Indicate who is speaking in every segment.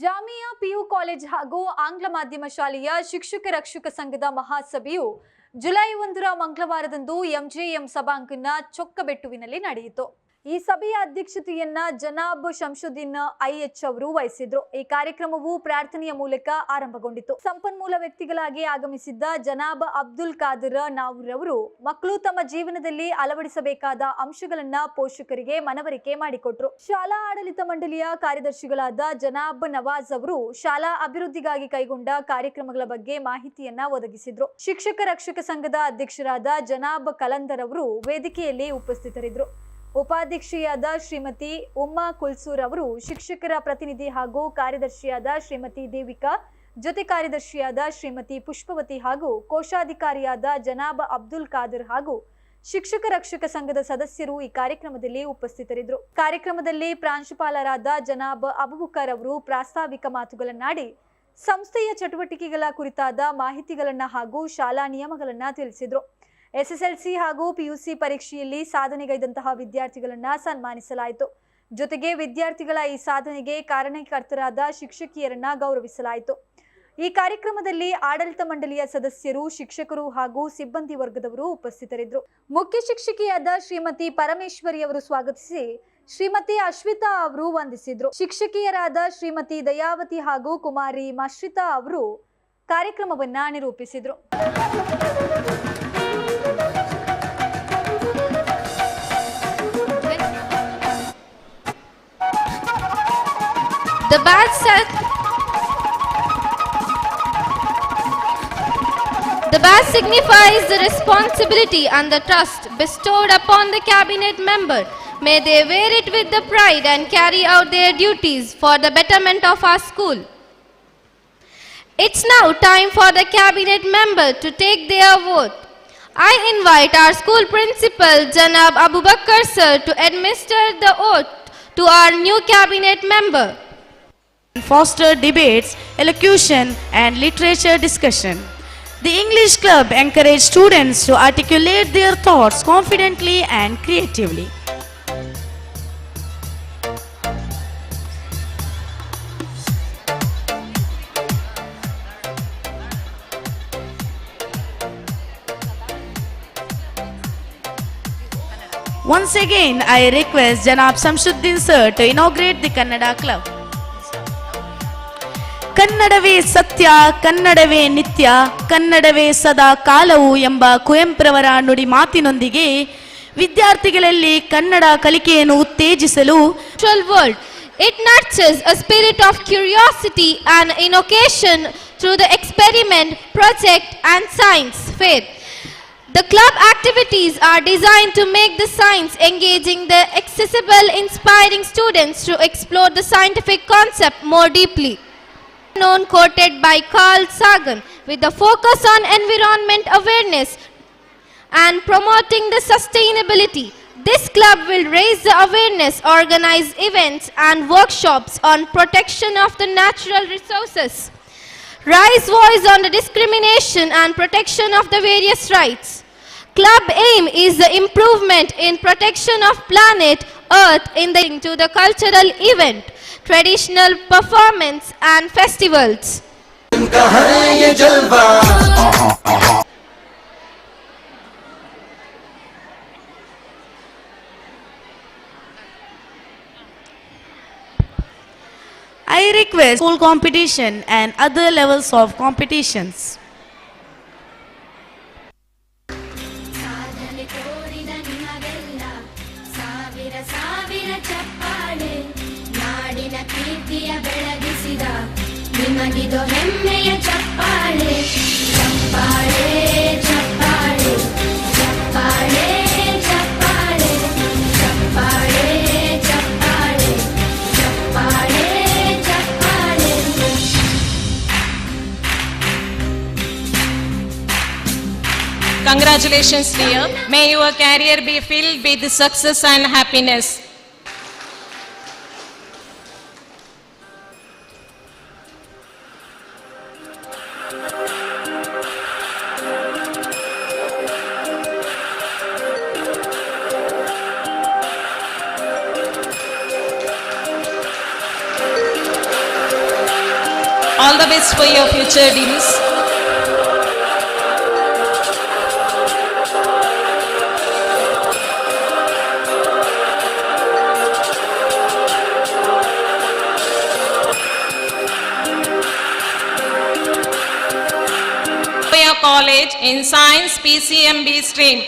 Speaker 1: Jamia PU college ಹಾಗೂ ಆಂಗ್ಲ ಮಾಧ್ಯಮ ಶಾಲೆಯ ಶಿಕ್ಷಕ ರಕ್ಷಕ ಸಂಘದ ಮಹಾಸಭೆಯು ಜುಲೈ ಒಂದರ ಮಂಗಳವಾರದಂದು ಎಂಜೆಎಂ ಸಭಾಂಗಣ ಚೊಕ್ಕಬೆಟ್ಟುವಿನಲ್ಲಿ ನಡೆಯಿತು. ಈ ಸಭೆಯ ಅಧ್ಯಕ್ಷತೆಯನ್ನ ಜನಾಬ್ ಶಂಶುದ್ದೀನ್ ಐಎಚ್ ಅವರು ವಹಿಸಿದ್ರು. ಈ ಕಾರ್ಯಕ್ರಮವು ಪ್ರಾರ್ಥನೆಯ ಮೂಲಕ ಆರಂಭಗೊಂಡಿತು. ಸಂಪನ್ಮೂಲ ವ್ಯಕ್ತಿಗಳಾಗಿ ಆಗಮಿಸಿದ್ದ ಜನಾಬ್ ಅಬ್ದುಲ್ ಖಾದರ್ ನಾವೂರ್ ಅವರು ಮಕ್ಕಳು ತಮ್ಮ ಜೀವನದಲ್ಲಿ ಅಳವಡಿಸಬೇಕಾದ ಅಂಶಗಳನ್ನ ಪೋಷಕರಿಗೆ ಮನವರಿಕೆ ಮಾಡಿಕೊಟ್ರು. ಶಾಲಾ ಆಡಳಿತ ಮಂಡಳಿಯ ಕಾರ್ಯದರ್ಶಿಗಳಾದ ಜನಾಬ್ ನವಾಜ್ ಅವರು ಶಾಲಾ ಅಭಿವೃದ್ಧಿಗಾಗಿ ಕೈಗೊಂಡ ಕಾರ್ಯಕ್ರಮಗಳ ಬಗ್ಗೆ ಮಾಹಿತಿಯನ್ನ ಒದಗಿಸಿದ್ರು. ಶಿಕ್ಷಕ ರಕ್ಷಕ ಸಂಘದ ಅಧ್ಯಕ್ಷರಾದ ಜನಾಬ್ ಕಲಂದರ್ ಅವರು ವೇದಿಕೆಯಲ್ಲಿ ಉಪಸ್ಥಿತರಿದ್ದರು ಉಪಾಧ್ಯಕ್ಷೆಯಾದ ಶ್ರೀಮತಿ ಉಮ್ಮಾ ಕುಲ್ಸೂರ್ ಅವರು ಶಿಕ್ಷಕರ ಪ್ರತಿನಿಧಿ ಹಾಗೂ ಕಾರ್ಯದರ್ಶಿಯಾದ ಶ್ರೀಮತಿ ದೇವಿಕಾ, ಜೊತೆ ಕಾರ್ಯದರ್ಶಿಯಾದ ಶ್ರೀಮತಿ ಪುಷ್ಪವತಿ ಹಾಗೂ ಕೋಶಾಧಿಕಾರಿಯಾದ ಜನಾಬ್ ಅಬ್ದುಲ್ ಖಾದರ್ ಹಾಗೂ ಶಿಕ್ಷಕ ರಕ್ಷಕ ಸಂಘದ ಸದಸ್ಯರು ಈ ಕಾರ್ಯಕ್ರಮದಲ್ಲಿ ಉಪಸ್ಥಿತರಿದ್ದರು. ಕಾರ್ಯಕ್ರಮದಲ್ಲಿ ಪ್ರಾಂಶುಪಾಲರಾದ ಜನಾಬ್ ಅಬುಬುಕರ್ ಅವರು ಪ್ರಾಸ್ತಾವಿಕ ಮಾತುಗಳನ್ನಾಡಿ, ಸಂಸ್ಥೆಯ ಚಟುವಟಿಕೆಗಳ ಕುರಿತಾದ ಮಾಹಿತಿಗಳನ್ನು ಹಾಗೂ ಶಾಲಾ ನಿಯಮಗಳನ್ನು ತಿಳಿಸಿದ್ರು. ಎಸ್ಎಸ್ಎಲ್ಸಿ ಹಾಗೂ ಪಿಯುಸಿ ಪರೀಕ್ಷೆಯಲ್ಲಿ ಸಾಧನೆಗೈದಂತಹ ವಿದ್ಯಾರ್ಥಿಗಳನ್ನ ಸನ್ಮಾನಿಸಲಾಯಿತು. ಜೊತೆಗೆ ವಿದ್ಯಾರ್ಥಿಗಳ ಈ ಸಾಧನೆಗೆ ಕಾರಣಕರ್ತರಾದ ಶಿಕ್ಷಕಿಯರನ್ನ ಗೌರವಿಸಲಾಯಿತು. ಈ ಕಾರ್ಯಕ್ರಮದಲ್ಲಿ ಆಡಳಿತ ಮಂಡಳಿಯ ಸದಸ್ಯರು, ಶಿಕ್ಷಕರು ಹಾಗೂ ಸಿಬ್ಬಂದಿ ವರ್ಗದವರು ಉಪಸ್ಥಿತರಿದ್ದರು. ಮುಖ್ಯ ಶಿಕ್ಷಕಿಯಾದ ಶ್ರೀಮತಿ ಪರಮೇಶ್ವರಿ ಅವರು ಸ್ವಾಗತಿಸಿ ಶ್ರೀಮತಿ ಅಶ್ವಿತಾ ಅವರು ವಂದಿಸಿದ್ರು. ಶಿಕ್ಷಕಿಯರಾದ ಶ್ರೀಮತಿ ದಯಾವತಿ ಹಾಗೂ ಕುಮಾರಿ ಮಶ್ರಿತಾ ಅವರು ಕಾರ್ಯಕ್ರಮವನ್ನ ನಿರೂಪಿಸಿದ್ರು.
Speaker 2: Badge set The badge signifies the responsibility and the trust bestowed upon the cabinet member. May they wear it with the pride and carry out their duties for the betterment of our school. It's now time for the cabinet member to take their vote. I invite our school principal Janab Abu Bakr sir to administer the oath to our new cabinet member.
Speaker 3: Foster debates, elocution, and literature discussion. The English Club encouraged students to articulate their thoughts confidently and creatively. Once again, I request Janab Samshuddin sir to inaugurate the Kannada Club. ಕನ್ನಡವೇ ಸತ್ಯ ಕನ್ನಡವೇ ನಿತ್ಯ ಕನ್ನಡವೇ ಸದಾ ಕಾಲವು ಎಂಬ ಕುವೆಂಪುರವರ ನುಡಿ ಮಾತಿನೊಂದಿಗೆ ವಿದ್ಯಾರ್ಥಿಗಳಲ್ಲಿ ಕನ್ನಡ ಕಲಿಕೆಯನ್ನು ಉತ್ತೇಜಿಸಲು
Speaker 2: world it nurtures a spirit of curiosity and innovation through the experiment, project, and science fair. The club activities are designed to make the science engaging the accessible, inspiring students to explore the scientific concept more deeply. Known quoted by Carl Sagan with the focus on environment awareness and promoting the sustainability. This club will raise the awareness, organize events and workshops on protection of the natural resources, raise voice on the discrimination and protection of the various rights. Club aim is the improvement in protection of planet Earth in the to the cultural event, traditional performance and festivals.
Speaker 3: I request school competition and other levels of competitions.
Speaker 4: Congratulations, dear. May your career be filled with success and happiness. All the best for your future dreams. In Science PCMB stream.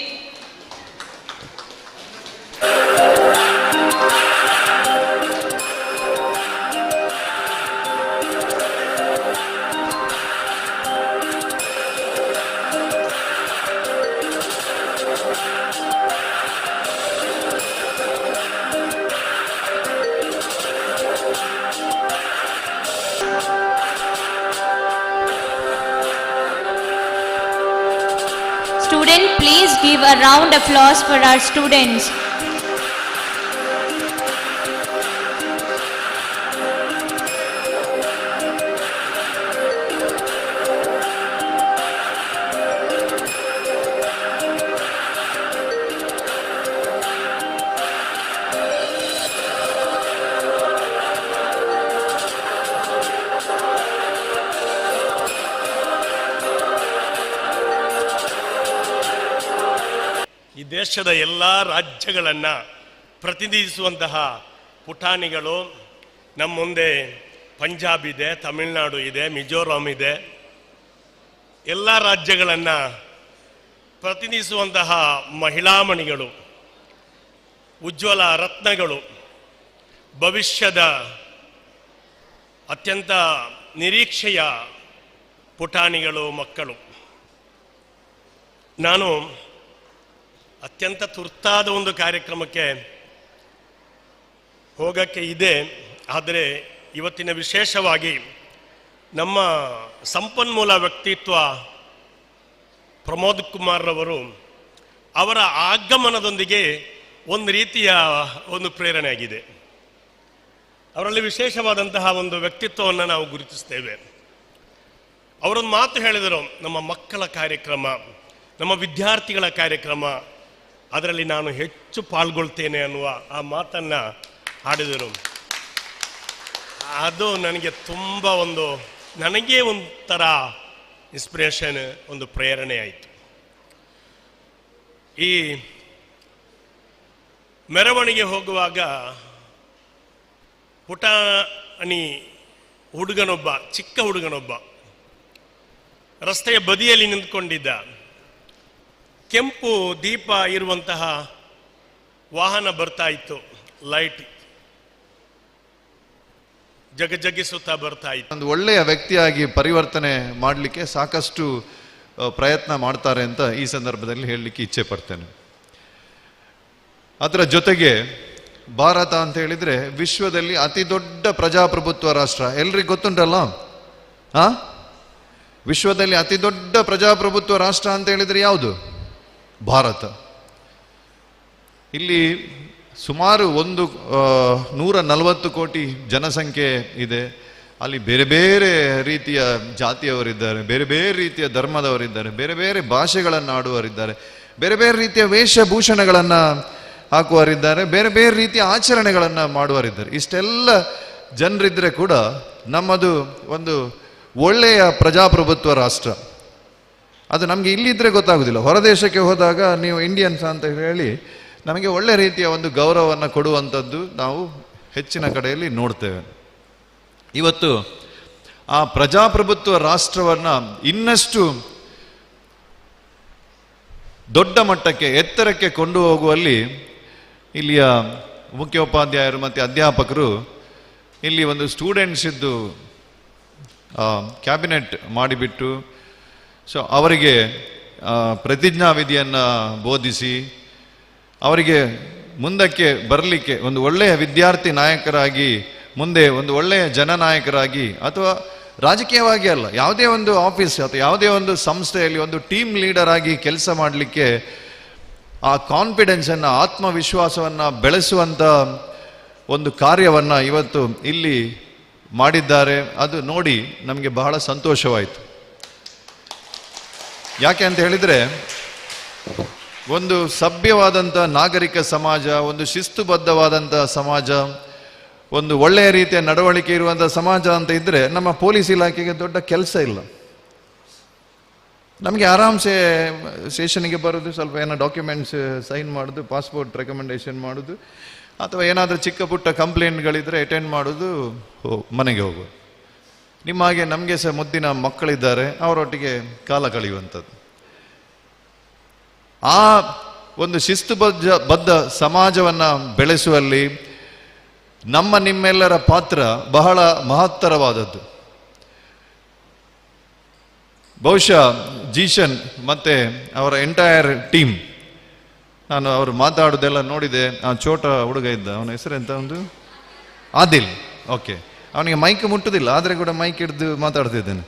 Speaker 5: Give a round of applause for our students.
Speaker 6: ದೇಶದ ಎಲ್ಲ ರಾಜ್ಯಗಳನ್ನು ಪ್ರತಿನಿಧಿಸುವಂತಹ ಪುಟಾಣಿಗಳು ನಮ್ಮ ಮುಂದೆ ಪಂಜಾಬ್ ಇದೆ, ತಮಿಳುನಾಡು ಇದೆ, ಮಿಜೋರಾಂ ಇದೆ. ಎಲ್ಲ ರಾಜ್ಯಗಳನ್ನು ಪ್ರತಿನಿಧಿಸುವಂತಹ ಮಹಿಳಾಮಣಿಗಳು, ಉಜ್ವಲ ರತ್ನಗಳು, ಭವಿಷ್ಯದ ಅತ್ಯಂತ ನಿರೀಕ್ಷೆಯ ಪುಟಾಣಿಗಳು ಮಕ್ಕಳು. ನಾನು ಅತ್ಯಂತ ತುರ್ತಾದ ಒಂದು ಕಾರ್ಯಕ್ರಮಕ್ಕೆ ಹೋಗಕ್ಕೆ ಇದೆ. ಆದರೆ ಇವತ್ತಿನ ವಿಶೇಷವಾಗಿ ನಮ್ಮ ಸಂಪನ್ಮೂಲ ವ್ಯಕ್ತಿತ್ವ ಪ್ರಮೋದ್ ಕುಮಾರ್ ರವರು ಅವರ ಆಗಮನದೊಂದಿಗೆ ಒಂದು ರೀತಿಯ ಒಂದು ಪ್ರೇರಣೆಯಾಗಿದೆ. ಅವರಲ್ಲಿ ವಿಶೇಷವಾದಂತಹ ಒಂದು ವ್ಯಕ್ತಿತ್ವವನ್ನು ನಾವು ಗುರುತಿಸ್ತೇವೆ. ಅವರೊಂದು ಮಾತು ಹೇಳಿದರು, ನಮ್ಮ ಮಕ್ಕಳ ಕಾರ್ಯಕ್ರಮ, ನಮ್ಮ ವಿದ್ಯಾರ್ಥಿಗಳ ಕಾರ್ಯಕ್ರಮ ಅದರಲ್ಲಿ ನಾನು ಹೆಚ್ಚು ಪಾಲ್ಗೊಳ್ತೇನೆ ಅನ್ನುವ ಆ ಮಾತನ್ನು ಹಾಡಿದರು. ಅದು ನನಗೆ ತುಂಬ ಒಂದು, ನನಗೆ ಒಂಥರ ಇನ್ಸ್ಪಿರೇಷನ್ ಒಂದು ಪ್ರೇರಣೆ ಆಯಿತು. ಈ ಮೆರವಣಿಗೆ ಹೋಗುವಾಗ ಪುಟಾಣಿ ಹುಡುಗನೊಬ್ಬ, ಚಿಕ್ಕ ಹುಡುಗನೊಬ್ಬ ರಸ್ತೆಯ ಬದಿಯಲ್ಲಿ ನಿಂತ್ಕೊಂಡಿದ್ದ. ಕೆಂಪು ದೀಪ ಇರುವಂತಹ ವಾಹನ ಬರ್ತಾ ಇತ್ತು ಲೈಟ್ ಜಗಜಗಿಸುತ್ತಾ ಬರ್ತಾ ಇತ್ತು.
Speaker 7: ಒಂದು ಒಳ್ಳೆಯ ವ್ಯಕ್ತಿಯಾಗಿ ಪರಿವರ್ತನೆ ಮಾಡಲಿಕ್ಕೆ ಸಾಕಷ್ಟು ಪ್ರಯತ್ನ ಮಾಡ್ತಾರೆ ಅಂತ ಈ ಸಂದರ್ಭದಲ್ಲಿ ಹೇಳಲಿಕ್ಕೆ ಇಚ್ಛೆ ಪಡ್ತೇನೆ. ಅದರ ಜೊತೆಗೆ ಭಾರತ ಅಂತ ಹೇಳಿದರೆ ವಿಶ್ವದಲ್ಲಿ ಅತಿ ದೊಡ್ಡ ಪ್ರಜಾಪ್ರಭುತ್ವ ರಾಷ್ಟ್ರ. ಎಲ್ರಿಗೂ ಗೊತ್ತುಂಟಲ್ಲ? ಆ? ವಿಶ್ವದಲ್ಲಿ ಅತಿ ದೊಡ್ಡ ಪ್ರಜಾಪ್ರಭುತ್ವ ರಾಷ್ಟ್ರ ಅಂತ ಹೇಳಿದರೆ ಯಾವುದು? ಭಾರತ. ಇಲ್ಲಿ ಸುಮಾರು ಒಂದು ನೂರ ನಲವತ್ತು ಕೋಟಿ ಜನಸಂಖ್ಯೆ ಇದೆ. ಅಲ್ಲಿ ಬೇರೆ ಬೇರೆ ರೀತಿಯ ಜಾತಿಯವರಿದ್ದಾರೆ, ಬೇರೆ ಬೇರೆ ರೀತಿಯ ಧರ್ಮದವರಿದ್ದಾರೆ, ಬೇರೆ ಬೇರೆ ಭಾಷೆಗಳನ್ನು ಆಡುವರಿದ್ದಾರೆ ಬೇರೆ ಬೇರೆ ರೀತಿಯ ವೇಷಭೂಷಣಗಳನ್ನು ಹಾಕುವರಿದ್ದಾರೆ ಬೇರೆ ಬೇರೆ ರೀತಿಯ ಆಚರಣೆಗಳನ್ನು ಮಾಡುವರಿದ್ದಾರೆ ಇಷ್ಟೆಲ್ಲ ಜನರಿದ್ದರೆ ಕೂಡ ನಮ್ಮದು ಒಂದು ಒಳ್ಳೆಯ ಪ್ರಜಾಪ್ರಭುತ್ವ ರಾಷ್ಟ್ರ. ಅದು ನಮಗೆ ಇಲ್ಲಿದ್ದರೆ ಗೊತ್ತಾಗೋದಿಲ್ಲ. ಹೊರದೇಶಕ್ಕೆ ಹೋದಾಗ ನೀವು ಇಂಡಿಯನ್ಸ್ ಅಂತ ಹೇಳಿ ನಮಗೆ ಒಳ್ಳೆ ರೀತಿಯ ಒಂದು ಗೌರವವನ್ನು ಕೊಡುವಂಥದ್ದು ನಾವು ಹೆಚ್ಚಿನ ಕಡೆಯಲ್ಲಿ ನೋಡ್ತೇವೆ. ಇವತ್ತು ಆ ಪ್ರಜಾಪ್ರಭುತ್ವ ರಾಷ್ಟ್ರವನ್ನು ಇನ್ನಷ್ಟು ದೊಡ್ಡ ಮಟ್ಟಕ್ಕೆ, ಎತ್ತರಕ್ಕೆ ಕೊಂಡು ಹೋಗುವಲ್ಲಿ ಇಲ್ಲಿಯ ಮುಖ್ಯೋಪಾಧ್ಯಾಯರು ಮತ್ತು ಅಧ್ಯಾಪಕರು ಇಲ್ಲಿ ಒಂದು ಸ್ಟೂಡೆಂಟ್ಸ್ ಇದ್ದು ಕ್ಯಾಬಿನೆಟ್ ಮಾಡಿಬಿಟ್ಟು ಸೊ ಅವರಿಗೆ ಪ್ರತಿಜ್ಞಾವಿಧಿಯನ್ನು ಪ್ರತಿಜ್ಞಾ ವಿಧಿಯನ್ನು ಬೋಧಿಸಿ, ಅವರಿಗೆ ಮುಂದಕ್ಕೆ ಬರಲಿಕ್ಕೆ ಒಂದು ಒಳ್ಳೆಯ ವಿದ್ಯಾರ್ಥಿ ನಾಯಕರಾಗಿ, ಮುಂದೆ ಒಂದು ಒಳ್ಳೆಯ ಜನನಾಯಕರಾಗಿ ಅಥವಾ ರಾಜಕೀಯವಾಗಿ ಅಲ್ಲ, ಯಾವುದೇ ಒಂದು ಆಫೀಸ್ ಅಥವಾ ಯಾವುದೇ ಒಂದು ಸಂಸ್ಥೆಯಲ್ಲಿ ಒಂದು ಟೀಮ್ ಲೀಡರ್ ಆಗಿ ಕೆಲಸ ಮಾಡಲಿಕ್ಕೆ ಆ ಕಾನ್ಫಿಡೆನ್ಸನ್ನು ಆತ್ಮವಿಶ್ವಾಸವನ್ನು ಬೆಳೆಸುವಂಥ ಒಂದು ಕಾರ್ಯವನ್ನು ಇವತ್ತು ಇಲ್ಲಿ ಮಾಡಿದ್ದಾರೆ. ಅದು ನೋಡಿ ನಮಗೆ ಬಹಳ ಸಂತೋಷವಾಯಿತು. ಯಾಕೆ ಅಂತ ಹೇಳಿದರೆ, ಒಂದು ಸಭ್ಯವಾದಂಥ ನಾಗರಿಕ ಸಮಾಜ, ಒಂದು ಶಿಸ್ತುಬದ್ಧವಾದಂಥ ಸಮಾಜ, ಒಂದು ಒಳ್ಳೆಯ ರೀತಿಯ ನಡವಳಿಕೆ ಇರುವಂಥ ಸಮಾಜ ಅಂತ ಇದ್ದರೆ ನಮ್ಮ ಪೊಲೀಸ್ ಇಲಾಖೆಗೆ ದೊಡ್ಡ ಕೆಲಸ ಇಲ್ಲ. ನಮಗೆ ಆರಾಮ್ಸೆ ಸ್ಟೇಷನ್ಗೆ ಬರೋದು, ಸ್ವಲ್ಪ ಏನೋ ಡಾಕ್ಯುಮೆಂಟ್ಸ್ ಸೈನ್ ಮಾಡೋದು, ಪಾಸ್ಪೋರ್ಟ್ ರೆಕಮೆಂಡೇಶನ್ ಮಾಡೋದು, ಅಥವಾ ಏನಾದರೂ ಚಿಕ್ಕ ಪುಟ್ಟ ಕಂಪ್ಲೇಂಟ್ಗಳಿದ್ದರೆ ಅಟೆಂಡ್ ಮಾಡೋದು ಮನೆಗೆ ಹೋಗೋದು ನಿಮ್ಮ ಹಾಗೆ ನಮಗೆ ಸಹ ಮುದ್ದಿನ ಮಕ್ಕಳಿದ್ದಾರೆ, ಅವರೊಟ್ಟಿಗೆ ಕಾಲ ಕಳೆಯುವಂಥದ್ದು. ಆ ಒಂದು ಶಿಸ್ತುಬದ್ಧ, ಬದ್ಧ ಸಮಾಜವನ್ನು ಬೆಳೆಸುವಲ್ಲಿ ನಮ್ಮ ನಿಮ್ಮೆಲ್ಲರ ಪಾತ್ರ ಬಹಳ ಮಹತ್ತರವಾದದ್ದು. ಬಹುಶಃ ಜೀಶನ್ ಮತ್ತೆ ಅವರ ಎಂಟೈರ್ ಟೀಮ್ ನಾನು ಅವರು ಮಾತಾಡೋದೆಲ್ಲ ನೋಡಿದೆ, ಆ ಚೋಟ ಹುಡುಗ ಇದ್ದ, ಅವನ ಹೆಸರೆಂತ ಒಂದು? ಆದಿಲ್ ಓಕೆ ಅವನಿಗೆ ಮೈಕ್ ಮುಟ್ಟುದಿಲ್ಲ, ಆದರೆ ಕೂಡ ಮೈಕ್ ಹಿಡಿದು ಮಾತಾಡ್ತಿದ್ದೇನೆ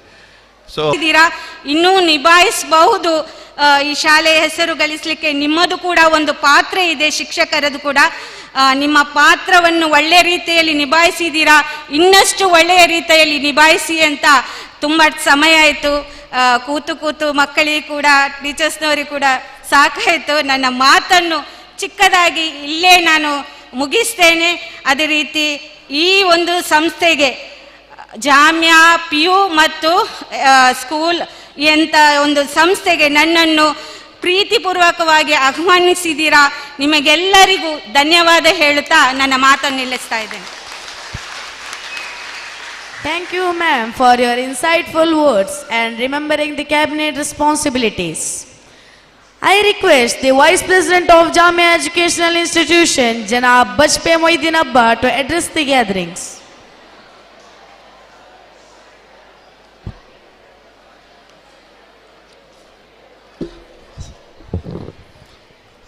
Speaker 7: ಸೊ
Speaker 8: ಇದ್ದೀರಾ? ಇನ್ನೂ ನಿಭಾಯಿಸಬಹುದು. ಈ ಶಾಲೆಯ ಹೆಸರು ಗಳಿಸಲಿಕ್ಕೆ ನಿಮ್ಮದು ಕೂಡ ಒಂದು ಪಾತ್ರ ಇದೆ, ಶಿಕ್ಷಕರದು ಕೂಡ. ನಿಮ್ಮ ಪಾತ್ರವನ್ನು ಒಳ್ಳೆ ರೀತಿಯಲ್ಲಿ ನಿಭಾಯಿಸಿದ್ದೀರಾ? ಇನ್ನಷ್ಟು ಒಳ್ಳೆಯ ರೀತಿಯಲ್ಲಿ ನಿಭಾಯಿಸಿ ಅಂತ ತುಂಬ ಸಮಯ ಆಯಿತು. ಕೂತು ಕೂತು ಮಕ್ಕಳಿಗೆ ಕೂಡ, ಟೀಚರ್ಸ್ನವರಿಗೆ ಕೂಡ ಸಾಕಾಯಿತು. ನನ್ನ ಮಾತನ್ನು ಚಿಕ್ಕದಾಗಿ ಇಲ್ಲೇ ನಾನು ಮುಗಿಸ್ತೇನೆ. ಅದೇ ರೀತಿ ಈ ಒಂದು ಸಂಸ್ಥೆಗೆ ಜಾಮ್ಯಾ ಪಿ ಯು ಮತ್ತು ಸ್ಕೂಲ್ ಎಂತ ಒಂದು ಸಂಸ್ಥೆಗೆ ನನ್ನನ್ನು ಪ್ರೀತಿಪೂರ್ವಕವಾಗಿ ಆಹ್ವಾನಿಸಿದ್ದೀರಾ ನಿಮಗೆಲ್ಲರಿಗೂ ಧನ್ಯವಾದ ಹೇಳುತ್ತಾ ನನ್ನ ಮಾತನ್ನು ನಿಲ್ಲಿಸ್ತಾ ಇದ್ದೇನೆ
Speaker 3: you ma'am for for your insightful words and remembering the cabinet responsibilities. I request the Vice President of Jamia Educational Institution, Janab Bajpe Moidin Abba, to address the gatherings.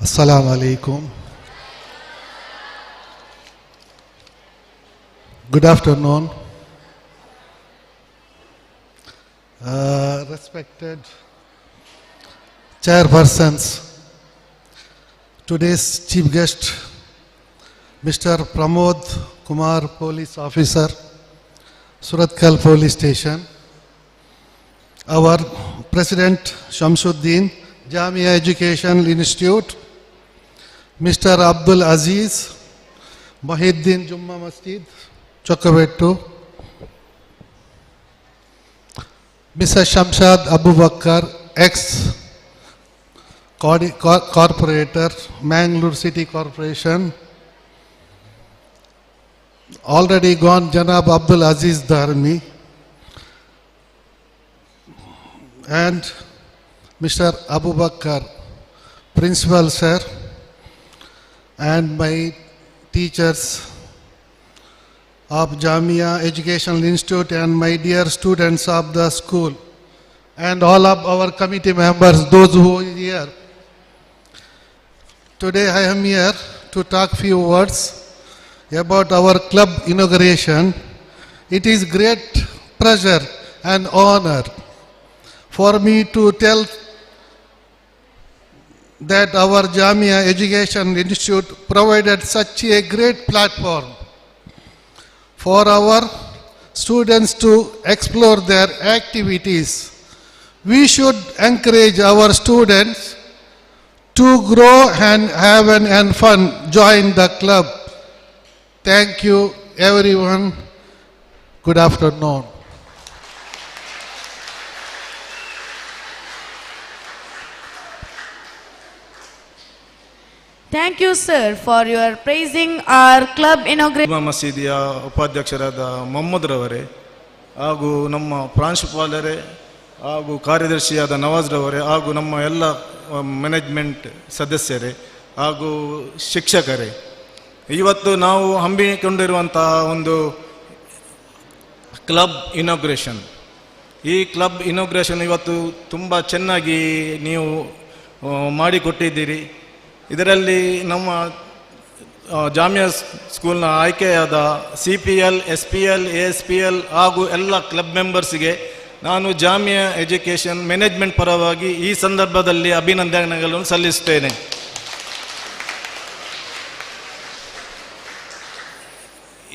Speaker 9: Assalamu alaikum. Good afternoon. Uh, respected chairpersons, today's chief guest, Mr. Pramod Kumar, police officer, Suratkal police station, our president Shamsuddin, Jamia Educational Institute, Mr. Abdul Aziz, Mahiddin Jumma Masjid, Chokabettu, Mr. Shamshad Abu Bakr, ex Corporator, Mangalore City Corporation, already gone Janab Abdul Aziz Dharmi, and Mr. Abu Bakr, Principal Sir, and my teachers of Jamia Educational Institute and my dear students of the school and all of our committee members, those who are here. Today I am here to talk few words about our club inauguration. It is great pleasure and honor for me to tell that our Jamia Education Institute provided such a great platform for our students to explore their activities. We should encourage our students to grow and have an and fun, join the club. Thank you everyone. Good afternoon.
Speaker 3: Thank you, sir, for your praising our club inauguration.
Speaker 10: Juma ಮಸೀದಿಯ ಉಪಾಧ್ಯಕ್ಷರಾದ ಮೊಹಮ್ಮದ್ರವರೇ ಹಾಗೂ ನಮ್ಮ ಪ್ರಾಂಶುಪಾಲರೇ ಹಾಗೂ ಕಾರ್ಯದರ್ಶಿಯಾದ ನವಾಜ್ರವರೇ ಹಾಗೂ ನಮ್ಮ ಎಲ್ಲ management ಸದಸ್ಯರೇ ಹಾಗೂ ಶಿಕ್ಷಕರೇ. ಇವತ್ತು ನಾವು ಹಮ್ಮಿಕೊಂಡಿರುವಂತಹ ಒಂದು ಕ್ಲಬ್ ಇನಾಗ್ರೇಷನ್. ಈ ಕ್ಲಬ್ ಇನಾಗ್ರೇಷನ್ ಇವತ್ತು ತುಂಬ ಚೆನ್ನಾಗಿ ನೀವು ಮಾಡಿಕೊಟ್ಟಿದ್ದೀರಿ. ಇದರಲ್ಲಿ ನಮ್ಮ ಜಾಮಿಯಾ ಸ್ಕೂಲ್ನ ಆಯ್ಕೆಯಾದ C P L, S P L, A S P L ಹಾಗೂ ಎಲ್ಲ ಕ್ಲಬ್ ಮೆಂಬರ್ಸ್ಗೆ ನಾನು ಜಾಮಿಯಾ ಎಜುಕೇಷನ್ ಮ್ಯಾನೇಜ್ಮೆಂಟ್ ಪರವಾಗಿ ಈ ಸಂದರ್ಭದಲ್ಲಿ ಅಭಿನಂದನೆಗಳನ್ನು ಸಲ್ಲಿಸುತ್ತೇನೆ.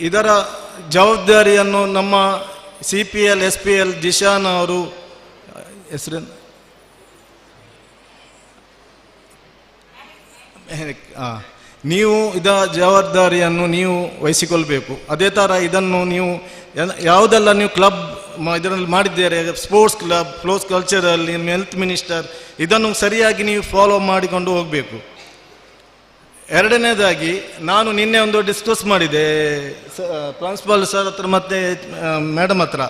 Speaker 10: ಇದರ ಜವಾಬ್ದಾರಿಯನ್ನು ನಮ್ಮ C P L S P L Dishan ಅವರು, ಹೆಸರು? ನೀವು ಇದ ಜವಾಬ್ದಾರಿಯನ್ನು ನೀವು ವಹಿಸಿಕೊಳ್ಬೇಕು. ಅದೇ ಥರ ಇದನ್ನು ನೀವು, ಯಾವುದೆಲ್ಲ ನೀವು ಕ್ಲಬ್ ಇದರಲ್ಲಿ ಮಾಡಿದ್ದಾರೆ ಸ್ಪೋರ್ಟ್ಸ್ ಕ್ಲಬ್ ಫ್ಲೋಸ್ ಕಲ್ಚರಲ್ಲಿ ಹೆಲ್ತ್ ಮಿನಿಸ್ಟರ್ ಇದನ್ನು ಸರಿಯಾಗಿ ನೀವು ಫಾಲೋ ಮಾಡಿಕೊಂಡು ಹೋಗಬೇಕು. ಎರಡನೇದಾಗಿ, ನಾನು ನಿನ್ನೆ ಒಂದು ಡಿಸ್ಕಸ್ ಮಾಡಿದೆ ಪ್ರಿನ್ಸಿಪಾಲ್ ಸರ್ ಹತ್ರ ಮತ್ತೆ ಮೇಡಮ್ ಹತ್ರ,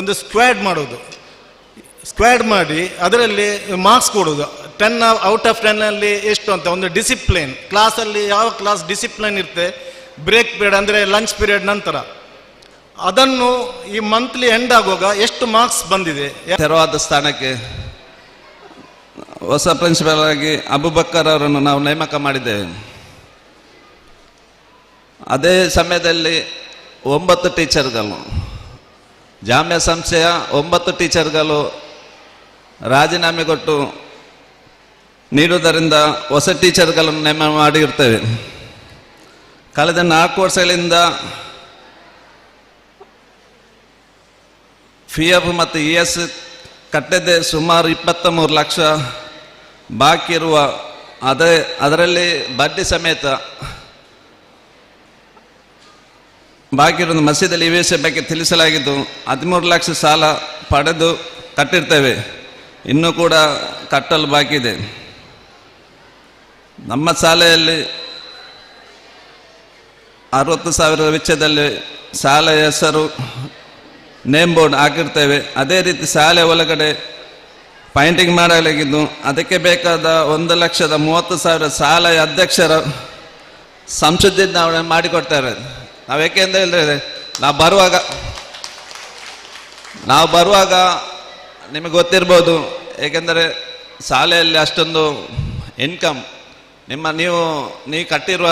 Speaker 10: ಒಂದು ಸ್ಕ್ವಾಡ್ ಮಾಡೋದು. ಸ್ಕ್ವಾಡ್ ಮಾಡಿ, ಅದರಲ್ಲಿ ಮಾರ್ಕ್ಸ್ ಕೊಡೋದು ಟೆನ್ ಔಟ್ ಆಫ್ ಟೆನ್ನಲ್ಲಿ ಎಷ್ಟು ಅಂತ, ಒಂದು ಡಿಸಿಪ್ಲಿನ್ ಕ್ಲಾಸಲ್ಲಿ ಯಾವ ಕ್ಲಾಸ್ ಡಿಸಿಪ್ಲಿನ್ ಇರುತ್ತೆ? ಬ್ರೇಕ್ ಪೀರಿಯಡ್ ಅಂದರೆ ಲಂಚ್ ಪೀರಿಯಡ್ ನಂತರ. ಅದನ್ನು ಈ ಮಂತ್ಲಿ ಎಂಡ್ ಆಗುವಾಗ ಎಷ್ಟು ಮಾರ್ಕ್ಸ್ ಬಂದಿದೆ?
Speaker 11: ತೆರವಾದ ಸ್ಥಾನಕ್ಕೆ ಹೊಸ ಪ್ರಿನ್ಸಿಪಲ್ ಆಗಿ ಅಬುಬಕ್ಕರ್ ಅವರನ್ನು ನಾವು ನೇಮಕ ಮಾಡಿದ್ದೇವೆ. ಅದೇ ಸಮಯದಲ್ಲಿ ಒಂಬತ್ತು ಟೀಚರ್ಗಳು ಜಾಮ್ಯ ಸಂಸ್ಥೆಯ ಒಂಬತ್ತು ಟೀಚರ್ಗಳು ರಾಜೀನಾಮೆ ಕೊಟ್ಟು ನೀಡುವುದರಿಂದ ಹೊಸ ಟೀಚರ್ಗಳನ್ನು ನೇಮಕ ಮಾಡಿರ್ತೇವೆ. ಕಳೆದ ನಾಲ್ಕು ವರ್ಷಗಳಿಂದ ಪಿ ಎಫ್ ಮತ್ತು ಇ ಎಸ್ ಕಟ್ಟದೆ ಸುಮಾರು ಇಪ್ಪತ್ತ ಮೂರು ಲಕ್ಷ. ಬಾಕಿ ಇರುವ ಅದೇ, ಅದರಲ್ಲಿ ಬಡ್ಡಿ ಸಮೇತ ಬಾಕಿ ಇರುವ ಮಸೀದಲ್ಲಿ ಈ ವಿಷಯ ಬಗ್ಗೆ ತಿಳಿಸಲಾಗಿದ್ದು ಹದಿಮೂರು ಲಕ್ಷ ಸಾಲ ಪಡೆದು ಕಟ್ಟಿರ್ತೇವೆ. ಇನ್ನೂ ಕೂಡ ಕಟ್ಟಲು ಬಾಕಿ ಇದೆ. ನಮ್ಮ ಶಾಲೆಯಲ್ಲಿ ಅರವತ್ತು ಸಾವಿರ ವೆಚ್ಚದಲ್ಲಿ ಶಾಲೆಯ ಹೆಸರು ನೇಮ್ ಬೋರ್ಡ್ ಹಾಕಿರ್ತೇವೆ. ಅದೇ ರೀತಿ ಶಾಲೆ ಒಳಗಡೆ ಪೈಂಟಿಂಗ್ ಮಾಡಲಾಗಿದ್ದು, ಅದಕ್ಕೆ ಬೇಕಾದ ಒಂದು ಲಕ್ಷದ ಮೂವತ್ತು ಸಾವಿರ ಶಾಲೆಯ ಅಧ್ಯಕ್ಷರ ಸಂಸದಿಂದ ನಾವು ಮಾಡಿಕೊಡ್ತಾರೆ. ನಾವು ಏಕೆಂತ ಹೇಳಿದ್ರೆ, ನಾವು ಬರುವಾಗ ನಾವು ಬರುವಾಗ ನಿಮಗೆ ಗೊತ್ತಿರ್ಬೋದು, ಏಕೆಂದರೆ ಶಾಲೆಯಲ್ಲಿ ಅಷ್ಟೊಂದು ಇನ್ಕಮ್ ನಿಮ್ಮ ನೀವು ನೀವು ಕಟ್ಟಿರುವ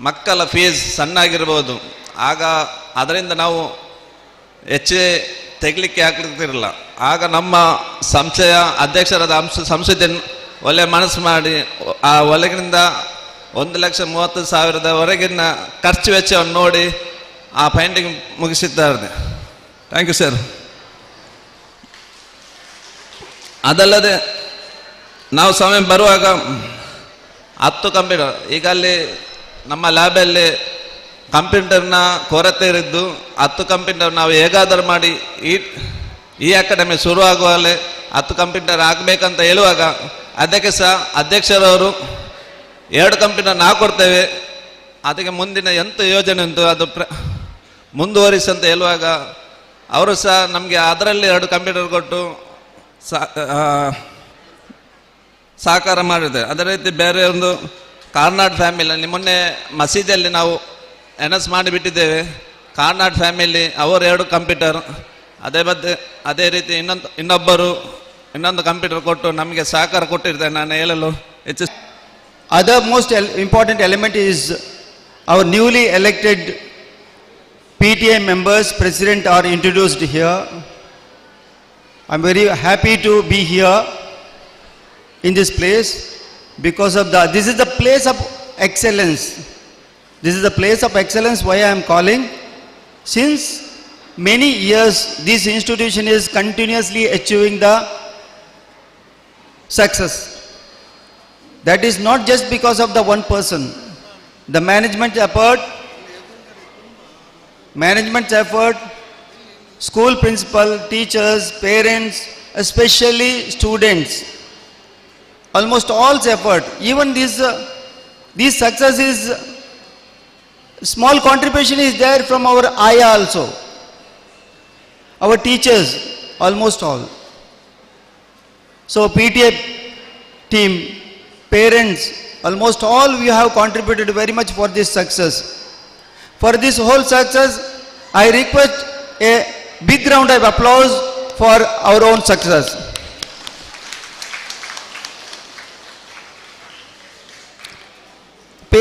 Speaker 11: ಮಕ್ಕಳ ಫೀಸ್ ಸಣ್ಣಾಗಿರ್ಬೋದು. ಆಗ ಅದರಿಂದ ನಾವು ಹೆಚ್ಚೇ ತೆಗಲಿಕ್ಕೆ ಆಗ್ತಿರಲಿಲ್ಲ. ಆಗ ನಮ್ಮ ಸಂಸ್ಥೆಯ ಅಧ್ಯಕ್ಷರಾದ ಅಂಶ ಸಂಸದ ಒಲೆ ಮನಸ್ಸು ಮಾಡಿ, ಆ ಒಲೆಗಿನಿಂದ ಒಂದು ಲಕ್ಷ ಮೂವತ್ತು ಸಾವಿರದವರೆಗಿನ ಖರ್ಚು ವೆಚ್ಚವನ್ನು ನೋಡಿ ಆ ಪೈಂಟಿಂಗ್ ಮುಗಿಸಿದ್ದಾರೆ ಥ್ಯಾಂಕ್ ಯು ಸರ್ ಅದಲ್ಲದೆ ನಾವು ಸಮಯ ಬರುವಾಗ ಹತ್ತು ಕಂಪ್ಯೂಟರ್ ಈಗ ಅಲ್ಲಿ ನಮ್ಮ ಲ್ಯಾಬಲ್ಲಿ ಕಂಪ್ಯೂಟರ್ನ ಕೊರತೆ ಇರಿದ್ದು ಹತ್ತು ಕಂಪ್ಯೂಟರ್ ನಾವು ಹೇಗಾದರೂ ಮಾಡಿ ಈ ಈ ಅಕಾಡೆಮಿ ಶುರುವಾಗುವಲ್ಲೇ ಹತ್ತು ಕಂಪ್ಯೂಟರ್ ಆಗಬೇಕಂತ ಹೇಳುವಾಗ ಅದಕ್ಕೆ ಸಹ ಅಧ್ಯಕ್ಷರವರು ಎರಡು ಕಂಪ್ಯೂಟರ್ ನಾವು ಕೊಡ್ತೇವೆ. ಅದಕ್ಕೆ ಮುಂದಿನ ಎಂಥ ಯೋಜನೆ ಉಂಟು ಅದು ಪ್ರ ಮುಂದುವರಿಸಿ ಹೇಳುವಾಗ ಅವರು ಸಹ ನಮಗೆ ಅದರಲ್ಲಿ ಎರಡು ಕಂಪ್ಯೂಟರ್ ಕೊಟ್ಟು ಸಹಕಾರ ಮಾಡಿದೆ ಅದೇ ರೀತಿ ಬೇರೆ ಒಂದು ಕಾರ್ನಾಡ್ ಫ್ಯಾಮಿಲಿ, ಮೊನ್ನೆ ಮಸೀದಿಯಲ್ಲಿ ನಾವು ಅನೌನ್ಸ್ ಮಾಡಿಬಿಟ್ಟಿದ್ದೇವೆ. ಕಾರ್ನಾಡ್ ಫ್ಯಾಮಿಲಿ, ಅವರು ಎರಡು ಕಂಪ್ಯೂಟರ್. ಅದೇ ಮತ್ತೆ ಅದೇ ರೀತಿ ಇನ್ನೊಂದು, ಇನ್ನೊಬ್ಬರು, ಇನ್ನೊಂದು ಕಂಪ್ಯೂಟರ್ ಕೊಟ್ಟು ನಮಗೆ ಸಹಕಾರ ಕೊಟ್ಟಿರ್ತೇನೆ ನಾನು ಹೇಳಲು ಹೆಚ್ಚು.
Speaker 12: Other most all important element is our newly elected P T I members president are introduced here I very happy to be here in this place because of the this is the place of excellence This is the place of excellence why I am calling. Since many years, this institution is continuously achieving the success. That is not just because of the one person. The management effort, management effort, school principal, teachers, parents, especially students, almost all's effort. Even this, uh, this success is, small contribution is there from our Aya also. Our teachers, almost all. So PTA team, parents, almost all we have contributed very much for this success. For this whole success, I request a big round of applause for our own success.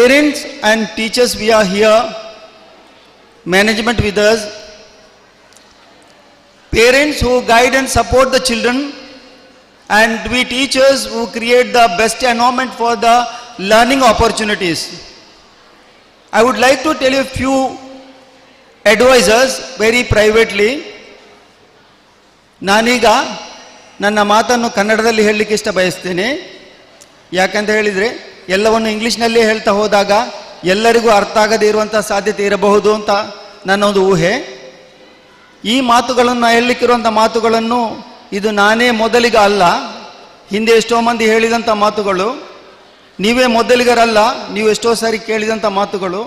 Speaker 12: Parents and teachers, we are here, management with us. Parents who guide and support the children and we teachers who create the best environment for the learning opportunities. I would like to tell you a few advisors very privately. ನಾನೀಗ ನನ್ನ ಮಾತನ್ನು ಕನ್ನಡದಲ್ಲಿ ಹೇಳಲಿಕ್ಕೆ ಇಷ್ಟ ಬಯಸ್ತೇನೆ ಯಾಕಂತ ಹೇಳಿದರೆ ಎಲ್ಲವನ್ನು ಇಂಗ್ಲೀಷ್ನಲ್ಲೇ ಹೇಳ್ತಾ ಹೋದಾಗ ಎಲ್ಲರಿಗೂ ಅರ್ಥ ಆಗದೇ ಇರುವಂಥ ಸಾಧ್ಯತೆ ಇರಬಹುದು ಅಂತ ನನ್ನ ಒಂದು ಊಹೆ. ಈ ಮಾತುಗಳನ್ನು ಹೇಳಲಿಕ್ಕಿರುವಂಥ ಮಾತುಗಳನ್ನು ಇದು ನಾನೇ ಮೊದಲಿಗ ಅಲ್ಲ, ಹಿಂದೆ ಎಷ್ಟೋ ಮಂದಿ ಹೇಳಿದಂಥ ಮಾತುಗಳು, ನೀವೇ ಮೊದಲಿಗರಲ್ಲ, ನೀವು ಎಷ್ಟೋ ಸಾರಿ ಕೇಳಿದಂಥ ಮಾತುಗಳು,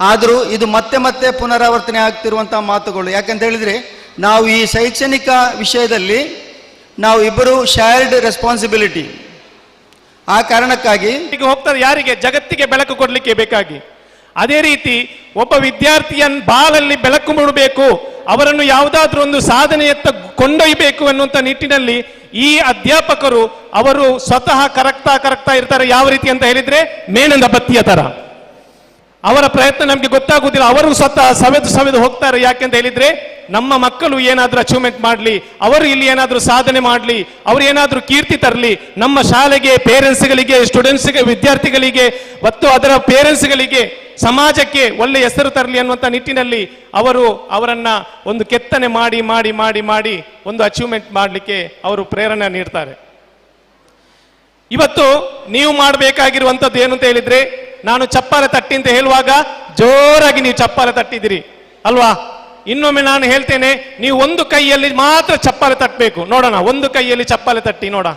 Speaker 12: ಆದರೂ ಇದು ಮತ್ತೆ ಮತ್ತೆ ಪುನರಾವರ್ತನೆ ಆಗ್ತಿರುವಂಥ ಮಾತುಗಳು. ಯಾಕಂತ ಹೇಳಿದರೆ, ನಾವು ಈ ಶೈಕ್ಷಣಿಕ ವಿಷಯದಲ್ಲಿ ನಾವು ಇಬ್ಬರು ಶೇರ್ಡ್ ರೆಸ್ಪಾನ್ಸಿಬಿಲಿಟಿ ಆ ಕಾರಣಕ್ಕಾಗಿ
Speaker 13: ಹೋಗ್ತಾರೆ, ಯಾರಿಗೆ? ಜಗತ್ತಿಗೆ ಬೆಳಕು ಕೊಡಲಿಕ್ಕೆ ಬೇಕಾಗಿ. ಅದೇ ರೀತಿ ಒಬ್ಬ ವಿದ್ಯಾರ್ಥಿಯನ್ ಬಾಲಲ್ಲಿ ಬೆಳಕು ಮೂಡಬೇಕು, ಅವರನ್ನು ಯಾವುದಾದ್ರೂ ಒಂದು ಸಾಧನೆಯತ್ತ ಕೊಂಡೊಯ್ಯಬೇಕು ಅನ್ನುವಂಥ ನಿಟ್ಟಿನಲ್ಲಿ ಈ ಅಧ್ಯಾಪಕರು, ಅವರು ಸ್ವತಃ ಕರಗ್ತಾ ಕರಗ್ತಾ ಇರ್ತಾರೆ. ಯಾವ ರೀತಿ ಅಂತ ಹೇಳಿದ್ರೆ, ಮೇಣದ ಬತ್ತಿಯ ತರ. ಅವರ ಪ್ರಯತ್ನ ನಮಗೆ ಗೊತ್ತಾಗುವುದಿಲ್ಲ ಅವರು ಸ್ವತಃ ಸವೆದು ಸವೆದು ಹೋಗ್ತಾರೆ. ಯಾಕೆಂತ ಹೇಳಿದ್ರೆ ನಮ್ಮ ಮಕ್ಕಳು ಏನಾದರೂ ಅಚೀವ್ಮೆಂಟ್ ಮಾಡಲಿ, ಅವರು ಇಲ್ಲಿ ಏನಾದರೂ ಸಾಧನೆ ಮಾಡಲಿ, ಅವರು ಏನಾದರೂ ಕೀರ್ತಿ ತರಲಿ, ನಮ್ಮ ಶಾಲೆಗೆ ಪೇರೆಂಟ್ಸ್ಗಳಿಗೆ ಸ್ಟೂಡೆಂಟ್ಸ್ಗೆ ವಿದ್ಯಾರ್ಥಿಗಳಿಗೆ, ಮತ್ತು ಅದರ ಪೇರೆಂಟ್ಸ್ಗಳಿಗೆ ಸಮಾಜಕ್ಕೆ ಒಳ್ಳೆ ಹೆಸರು ತರಲಿ ಅನ್ನುವಂಥ ನಿಟ್ಟಿನಲ್ಲಿ ಅವರು ಅವರನ್ನ ಒಂದು ಕೆತ್ತನೆ ಮಾಡಿ ಮಾಡಿ ಮಾಡಿ ಮಾಡಿ ಒಂದು ಅಚೀವ್ಮೆಂಟ್ ಮಾಡಲಿಕ್ಕೆ ಅವರು ಪ್ರೇರಣೆ ನೀಡ್ತಾರೆ. ಇವತ್ತು ನೀವು ಮಾಡಬೇಕಾಗಿರುವಂಥದ್ದು ಏನು ಅಂತ ಹೇಳಿದ್ರೆ, ನಾನು ಚಪ್ಪಾಲೆ ತಟ್ಟಿ ಅಂತ ಹೇಳುವಾಗ ಜೋರಾಗಿ ನೀವು ಚಪ್ಪಾಲೆ ತಟ್ಟಿದಿರಿ ಅಲ್ವಾ? ಇನ್ನೊಮ್ಮೆ ನಾನು ಹೇಳ್ತೇನೆ, ನೀವು ಒಂದು ಕೈಯಲ್ಲಿ ಮಾತ್ರ ಚಪ್ಪಾಳೆ ತಟ್ಟಬೇಕು ನೋಡೋಣ, ಒಂದು ಕೈಯಲ್ಲಿ ಚಪ್ಪಾಳೆ ತಟ್ಟಿ, ನೋಡ.